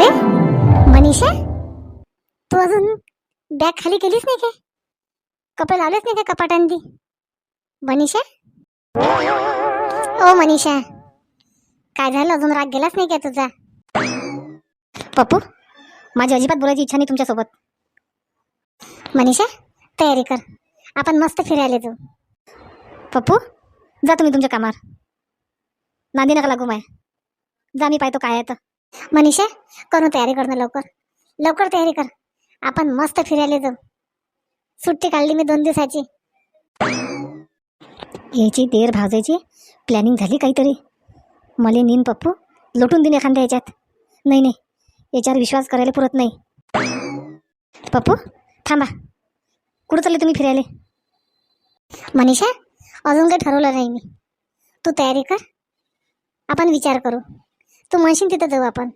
अरे मनीषा तू अजून बॅग खाली केलीच नाही काय? कपडे लावलेच नाही का कपाटांनी मनीषा? ओ मनीषा काय झालं? अजून राग गेलाच नाही काय तुझा? पप्पू माझी अजिबात बोलायची इच्छा नाही तुमच्यासोबत. मनीषा तयारी कर. आपण मस्त फिरायला जाऊ पप्पू जा तुम्ही तुमच्या कामावर. नांदी नका लागू माय जा मी पाहतो काय आहे तर. मनीषा करू तयारी कर ना लवकर. लवकर तयारी कर. आपण मस्त फिरायला जाऊ. सुट्टी काढली मी दोन दिवसाची. याची देर भाजायची. प्लॅनिंग झाली काहीतरी. मले नीन पप्पू लोटून देईन एखाद्या याच्यात नाही नाही. याच्यावर विश्वास करायला पुरत नाही. पप्पू थांबा. कुठं चालले तुम्ही फिरायला? मनीषा अजून काही ठरवलं नाही मी. तू तयारी कर. आपण विचार करू. तू म्हणशील तिथं जाऊ आपण.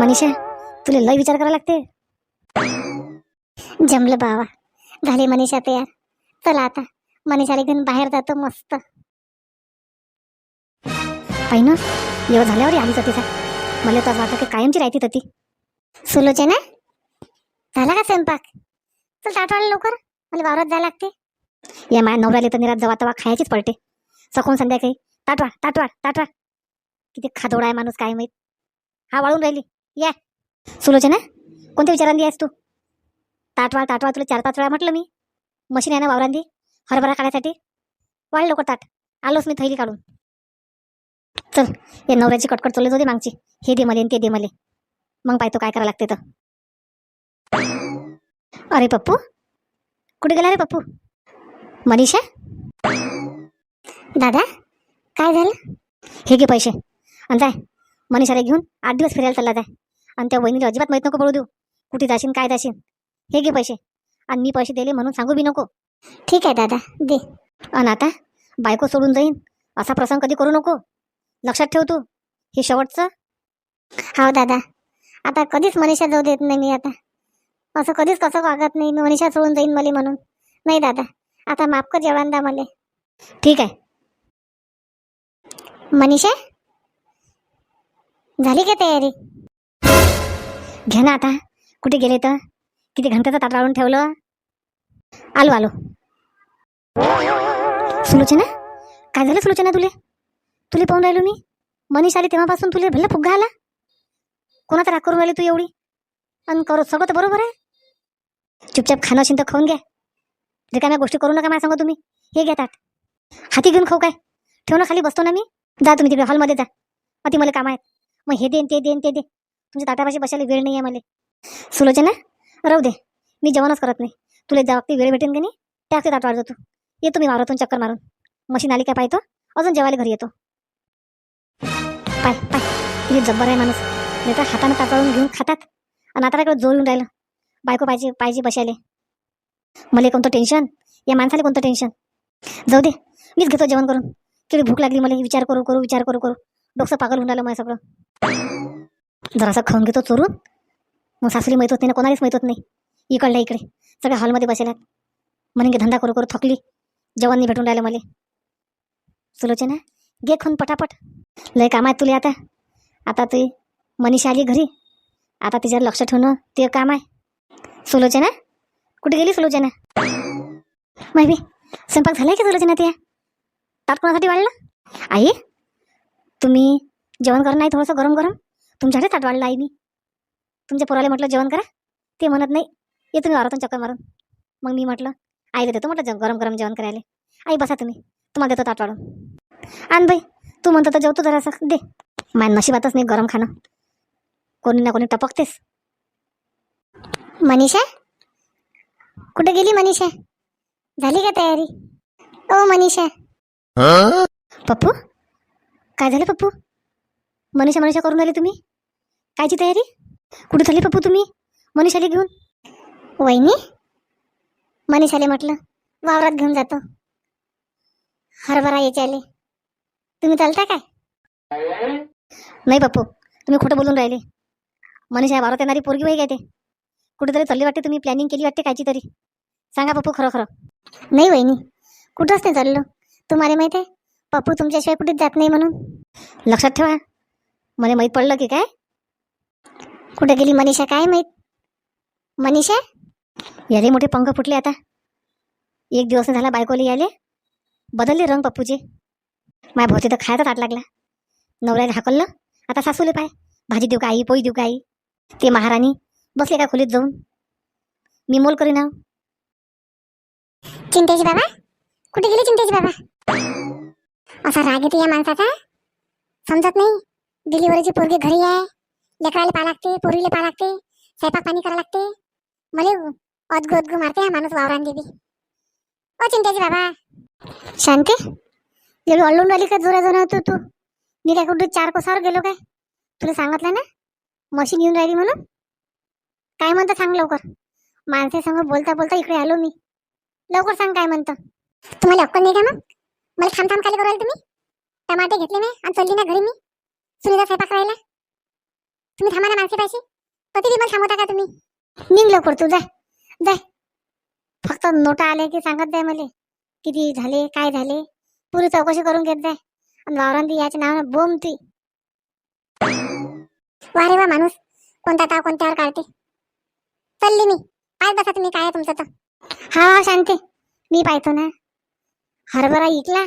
मनीषा तुला लय विचार करावा लागते जमलं बावा झाले मनीषा तयार. चला आता. मनीषाला घेऊन बाहेर जातो मस्त. पाहिन ना एवढं झाल्यावर आली तिचा मला तर वाटत की कायमची राहते ती. सुलोचना झाला का स्वयंपाक? चल ताटवायला लवकर. मला वावरात जायला लागते. या माया नवऱ्याला तर निरात जवा तवा खायचीच पडते. सखून संध्याकाळी. ताटवा ताटवा ताटवा. किती खादोडा आहे माणूस काय माहीत. हा वाळून राहिली. या. सुलोचना कोणत्या विचारांदी आहेस तू? ताटवाळ ताटवा तुला चार पाच वेळा म्हटलं मी. मशीन आहे ना वावरांदी? हरभरा काढायसाठी? वाढ लवकर ताट. आलोच मी थैली काढून. चल या नवऱ्याची कटकट चालू होती मागची. हे दे मले ते दे मले. मग पाहतो काय करावं लागते तर. अरे पप्पू. कुठे गेला रे पप्पू? मनीषा? दादा? काय झालं? हे घे पैसे. आणि जाय. मनीषाला घेऊन आठ दिवस फिरायला चालला जाय. आणि त्या वहिनीला अजिबात माहीत नको पडू देऊ. कुठे जाशील काय जाशील. हे घे पैसे. आणि मी पैसे दिले म्हणून सांगू बी नको. ठीक आहे दादा. दे. आणि आता बायको सोडून जाईन. असा प्रसंग कधी करू नको. लक्षात ठेव तू. हे शेवटचं. हो दादा. आता कधीच मनीषा जाऊ देत नाही मी आता. असं कधीच कसं वागत नाही. मी मनीषा सोडून जाईन मला म्हणून. नाही दादा. आता माफ कर जेवणदा मला. ठीक आहे. मनीषा? झाली का तयारी? घे ना आता. कुठे गेले तर? किती घंट्याचं ताट लावून ठेवलं? आलो आलो. सुलोचना? काय झालं सुलोचना तुले? तुले पाहून राहिलो मी? मनीष आली तेव्हापासून तुले भल्ला फुग्गा आला? कोणाचा राग करून राहिली तू एवढी? आणि करू सगळं तर बरोबर आहे. चुपचाप खाणं असेल तर खाऊन घ्या रिकाम्या गोष्टी करू नका मला सांगा तुम्ही. हे घ्या ताट. हाती घेऊन खाऊ काय? ठेव ना खाली बसतो ना मी? जा तुम्ही तिकडे हॉलमध्ये जा. अति मला काम आहेत मग हे देन ते देन ते दे. तुमच्या ताटापाशी बसायला वेळ नाही आहे मला. सुलोचना राहू दे. मी जेवणच करत नाही. तुला जेव्हा ती वेळ भेटेन का नाही? त्याच ताट वाढतो तू येतो मी वावरातून चक्कर मारून. मशीन आली काय पाहतो? अजून जेवायला घरी येतो. पाय पाय. किती जब्बर आहे माणूस. नाही तर हातानं ताटाळून घेऊन खातात. आणि आता इकडे जोर येऊन राहिलं. बायको पाहिजे पाहिजे बसायले. मला कोणतं टेन्शन या माणसाला कोणतं टेन्शन जाऊ दे. मीच घेतो जेवण करून. किती भूक लागली मला विचार करू करू विचार करू करू. डोकं पागल होऊन राहिलं माझं सगळं जरासं खाऊन घेतो चोरून. मग सासूली माहीत होत नाही ना कोणालाच माहीत होत नाही. इकडल्या इकडे. सगळ्या हॉलमध्ये बसेल्यात. म्हणून धंदा करू करू थकली. जेवण नाही भेटून राहिलं मला. सुलोचना घे खून पटापट. लय काम आहे तुला आता. आता ते मनीषा आली घरी. आता तिच्यावर लक्ष ठेवणं ते काम आहे. सुलोचना कुठे गेली सुलोचना माहिती स्वयंपाक झालाय का सुलोचना त्या? ताट कोणासाठी वाढलं? आई तुम्ही जेवण करा नाही थोडंसं गरम गरम. तुमच्याकडे ताट वाढलं आई मी. तुमच्या पोराला म्हटलं जेवण करा. ते म्हणत नाही. ये तुम्ही वारातून चक्कर मारून. मग मी म्हटलं आईला देतो म्हटलं गरम गरम जेवण करायला. आई बसा तुम्ही. तुम्हाला देतो ताट वाढून. आण बाई तू म्हणतो तर जेवतो जरासं. दे. माय नशिबातच नाही गरम खाणं. कोणी ना कोणी टपकतेस. मनीषा? कुठे गेली मनीषा? झाली का तयारी? ओ मनीषा पप्पू? काय झालं पप्पू? मनीषा मनीषा करून आले तुम्ही? कायची तयारी? कुठे झाली पप्पू तुम्ही? मनीषाला घेऊन? वहिनी? मनीषाले म्हटलं वावरात घेऊन जातो. हरभरा याच्याले. तुम्ही चालता काय? नाही पप्पू तुम्ही खोटं बोलून राहिले. मनीषा वावरात येणारी पोरगी वही काय ते? कुठेतरी चालली वाटते तुम्ही प्लॅनिंग केली वाटते कायची तरी. सांगा पप्पू खरं खरं. नाही वहिनी कुठंच नाही चाललो. तुम्हाला माहीत आहे? पप्पू तुमच्याशिवाय कुठेच जात नाही म्हणून. लक्षात ठेवा. मला माहीत पडलं की काय? कुठे गेली मनीषा? काय माहीत? मनीषा? याले मोठे पंख फुटले आता. एक दिवस झाला बायकोले याले बदलले रंग पप्पूचे. माझ्या भोवती तर खायचा ताट लागला. नवऱ्याला हाकललं. आता सासूले पाय. भाजी देऊ का आई? पोळी देऊ का आई? ते महाराणी. बसले का खोलीत जाऊन? मी मोल करीन हाव. चिंतेची बाबा? कुठे गेली चिंतेची बाबा? असा राग येते या माणसाचा? समजत नाही. डिलिव्हरीची पोरगी घरी आहे. लेकराला पा लागते पोरीला पा लागते. स्वयंपाक पाणी करा लागते. मले अदगू अदगू मारते हा माणूस वावरान देवी. ओ चिंतेची बाबा. शांती एवढी अल्लून राहिली का जोरा जोरा होतो तू. मी काय कुठे चार कोसावर गेलो काय? तुला सांगितलं ना? मशीन येऊन राहिली म्हणून? काय म्हणतं सांग लवकर. माणसे संग बोलता बोलता इकडे आलो मी. लवकर सांग काय म्हणतं. तुम्हाला अक्कल नाही का मग? मला थांब थांब खाली करायला तुम्ही? टमाटे घेतले नाही आणि चालली ना घरी मी. सुनीता स्वयंपाक करायला. तुम्ही थांबा ना माणसे पाहिजे कधी मला थांबवता का तुम्ही? निघ लवकर तू जाय जाय फक्त नोटा आले की सांगत जाय मला. किती झाले काय झाले? पुरी चौकशी करून घेत जाय आणि वावरांती याच्या नावानं बोम ती. वा रे वा माणूस. कोणता ताव कोणत्यावर काढते. चालली मी. पाय बसा तुम्ही काय तुमचं तर. हा हा शांती. मी पाहतो ना. हरभरा इकला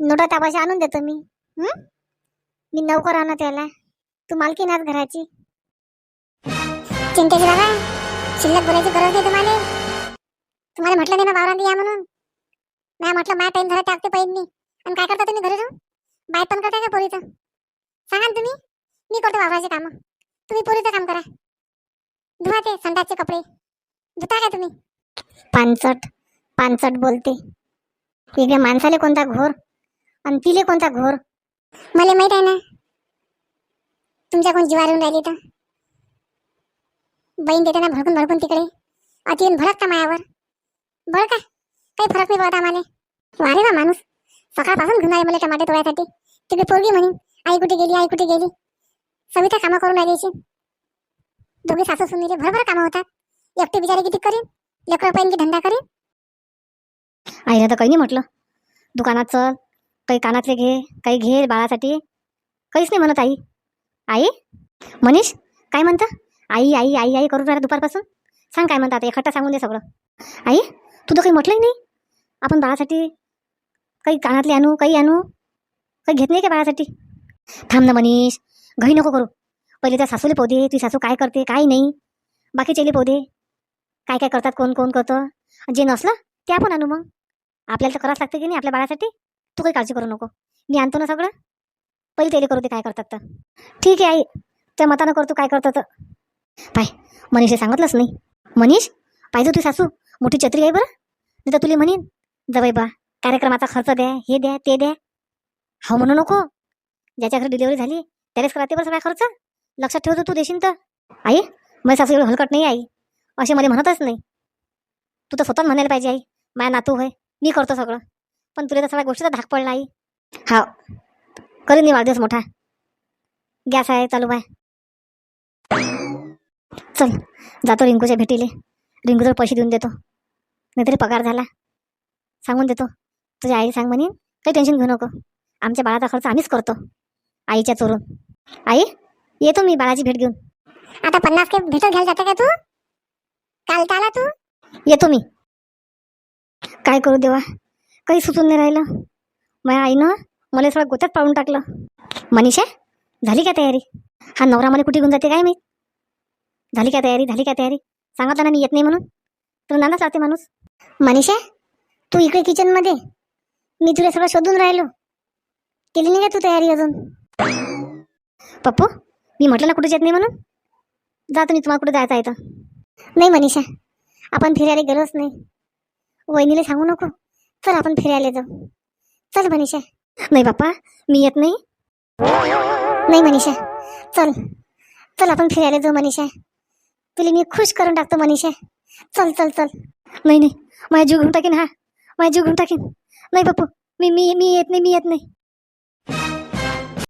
नोटा तापाशी आणून देतो मी. मी नौकर आणा त्याला. तू मालकी नाच घराची. चिंतेची बाबा शिल्लक बोलायची गरज नाही तुम्हाला. तुम्हाला म्हटलं नाही ना वावरांनी या म्हणून? नाही म्हटलं माझ्या टाइम झाला टाकते पाहिजे मी आणि काय करता तुम्ही घरी जाऊन? बाय पण करता का पोरीचं? सांगा ना तुम्ही. मी करतो वावराचे कामं. तुम्ही पोरीचं काम करा. धुवा ते संडासचे कपडे. धुता का तुम्ही? पानसट पानसट बोलते. वेगळ्या माणसाले कोणता घोर आणि तिले कोणता घोर? मला माहीत आहे ना? तुमच्या कोण जीवारून राहिली तर? बहीण देते ना भडकून भडकून तिकडे? अति येऊन भडक का मायावर? बरं का? काही फरक नाही पडत आम्हाला. वारे ना माणूस. सकाळपासून घेऊन आले मला टमाटे तोडायसाठी तिकडे पोरगी म्हणून आई कुठे गेली आई कुठे गेली? सविता कामं करून राहिली दोघे सासू सुनीले भरभर कामं होतात. एकटे बिचारे किती करीन? लेकर पाहिजे की धंदा करीन? आईला तर काही नाही म्हटलं. दुकानात चल काही कानातले घे काही घे बाळासाठी. काहीच नाही म्हणत आई. आई? मनीष काय म्हणता? आई आई आई आई करून राहिला दुपारपासून? सांग काय म्हणता आता एकट्टा सांगून दे सगळं. आई तू तर काही म्हटलंही नाही. आपण बाळासाठी काही कानातले आणू काही आणू काही घेत नाही का बाळासाठी? थांब ना मनीष घाई नको करू. पहिले त्या सासूले पोदे तुझी सासू काय करते काय नाही. बाकीचेले पोदे. काय काय करतात कोण कोण करतं. जे नसलं ते आपण आणू मग. आपल्याला तर करावंच लागतं की नाही आपल्या बाळासाठी? तू काही काळजी करू नको. मी आणतो ना सगळं. पहिले तेले करू ते काय करतात तर. ठीक आहे आई. त्या मतानं करतो काय करतात तर. पाय मनीषे सांगितलंच नाही. मनीष पाहिजे तू सासू. मोठी छत्री आहे बरं. नाही तर तुला म्हणीन जवाई बा कार्यक्रमाचा खर्च द्या हे द्या ते द्या. हो म्हणू नको. ज्याच्या घरी डिलिव्हरी झाली त्यालाच कराते बरं सगळा खर्च. लक्षात ठेवतो तू देशील तर. आई माझी सासू एवढी हलकट नाही आई. असे मला म्हणतच नाही. तू तर स्वतः म्हणायला पाहिजे आई. माझ्या नातू होय. मी करतो सगळं. पण तुला तर सगळ्या गोष्टीचा धाक पडला आई. हा करीन मी वाढदिवस मोठा. गॅस आहे चालू आहे. चल जातो रिंकूच्या भेटीले. रिंकूला पैसे देऊन देतो. नाहीतरी पगार झाला. सांगून देतो. तुझ्या आई सांग म्हणे काही टेन्शन घेऊ नको. आमच्या बाळाचा खर्च आम्हीच करतो. आईच्या चोरून. आई येतो मी बाळाची भेट घेऊन. आता पन्नास के भेटत घ्यायला जाता का तू? काल आला तू. येतो मी. काय करू देवा? काही सुचून नाही राहिलं. माझ्या आईनं मला सगळं गोत्यात पाळून टाकलं. मनीषा झाली का तयारी? हा नवरा मला कुठे घेऊन जाते काय मी झाली का तयारी? झाली का तयारी? सांगितलं ना मी येत नाही म्हणून. तुला नानाच राहते माणूस. मनीषा तू इकडे किचनमध्ये मी तुला सगळं शोधून राहिलो. केली नाही का तू तयारी अजून? पप्पू मी म्हटलं ना कुठे येत नाही म्हणून. जातो मी तुम्हाला कुठे जायचं आहे तर नाही मनीषा आपण फिरायला गेलोच नाही. वहिनीला सांगू नको. चल आपण फिरायला जाऊ. चल मनीषा. नाही बाप्पा मी येत नाही. नाही मनीषा. चल. चल आपण फिरायला जाऊ मनीषा. तुला मी खुश करून टाकतो मनीषा. चल चल चल. नाही नाही. माझ्या जीव घेऊन टाकीन हा. माझ्या जीव घेऊन टाकीन. नाही बापू मी मी मी येत नाही मी येत नाही.